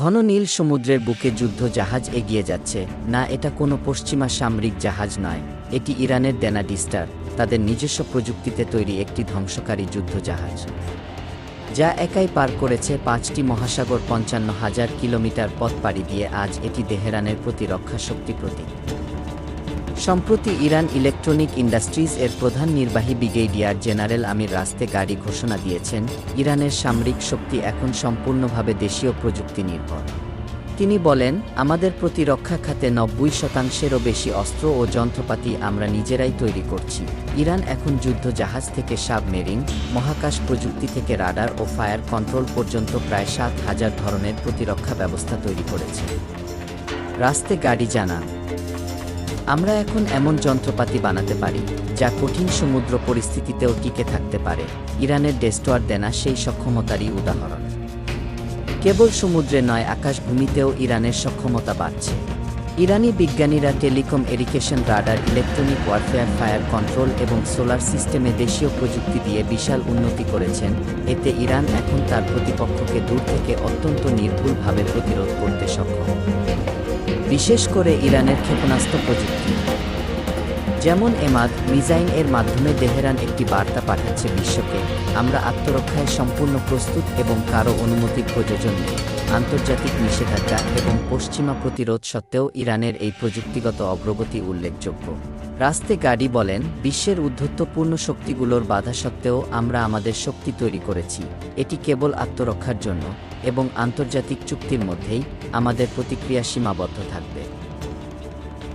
ঘন নীল সমুদ্রের বুকে যুদ্ধ জাহাজ এগিয়ে যাচ্ছে। না, এটা কোনো পশ্চিমা সামরিক জাহাজ নয়। এটি ইরানের দেনা ডিস্টার তাদের নিজস্ব প্রযুক্তিতে তৈরি একটি ধ্বংসকারী যুদ্ধ জাহাজ যা একাই পার করেছে পাঁচটি মহাসাগর পঞ্চান্ন হাজার কিলোমিটার পথ পাড়ি দিয়ে আজ এটি দেহরানের প্রতিরক্ষা শক্তি প্রতীক। সম্প্রতি ইরান ইলেকট্রনিক ইন্ডাস্ট্রিজ এর প্রধান নির্বাহী ব্রিগেডিয়ার জেনারেল আমির রাস্তে গাড়ি ঘোষণা দিয়েছেন, ইরানের সামরিক শক্তি এখন সম্পূর্ণভাবে দেশীয় প্রযুক্তি নির্ভর তিনি বলেন, আমাদের প্রতিরক্ষা খাতে নব্বই শতাংশেরও বেশি অস্ত্র ও যন্ত্রপাতি আমরা নিজেরাই তৈরি করছি। ইরান এখন যুদ্ধ জাহাজ থেকে সাবমেরিন, মহাকাশ প্রযুক্তি থেকে রাডার ও ফায়ার কন্ট্রোল পর্যন্ত প্রায় সাত হাজার ধরনের প্রতিরক্ষা ব্যবস্থা তৈরি করেছে। রাস্তে গাড়ি জানান আমরা এখন এমন যন্ত্রপাতি বানাতে পারি, যা কঠিন সমুদ্র পরিস্থিতিতেও টিকে থাকতে পারে। ইরানের ডেস্টোয়ার দেনা সেই সক্ষমতারই উদাহরণ। কেবল সমুদ্রে নয়, আকাশভূমিতেও ইরানের সক্ষমতা বাড়ছে। ইরানি বিজ্ঞানীরা telecom এরিকেশন radar, electronic warfare, fire control এবং সোলার সিস্টেমে দেশীয় প্রযুক্তি দিয়ে বিশাল উন্নতি করেছেন। এতে ইরান এখন তার প্রতিপক্ষকে দূর থেকে অত্যন্ত নির্ভুলভাবে প্রতিরোধ করতে সক্ষম। বিশেষ করে ইরানের ক্ষেপণাস্ত্র প্রযুক্তি। যেমন এমাদ মিজাইন এর মাধ্যমে তেহরান একটি বার্তা পাঠাচ্ছে বিশ্বকে, আমরা আত্মরক্ষায় সম্পূর্ণ প্রস্তুত এবং কারও অনুমতির প্রয়োজন নেই। আন্তর্জাতিক নিষেধাজ্ঞা এবং পশ্চিমা প্রতিরোধ সত্ত্বেও ইরানের এই প্রযুক্তিগত অগ্রগতি উল্লেখযোগ্য। রাস্তে গাড়ি বলেন, বিশ্বের উদ্ধত্তপূর্ণ শক্তিগুলোর বাধা সত্ত্বেও আমরা আমাদের শক্তি তৈরি করেছি। এটি কেবল আত্মরক্ষার জন্য এবং আন্তর্জাতিক চুক্তির মধ্যেই আমাদের প্রতিক্রিয়া সীমাবদ্ধ থাকবে।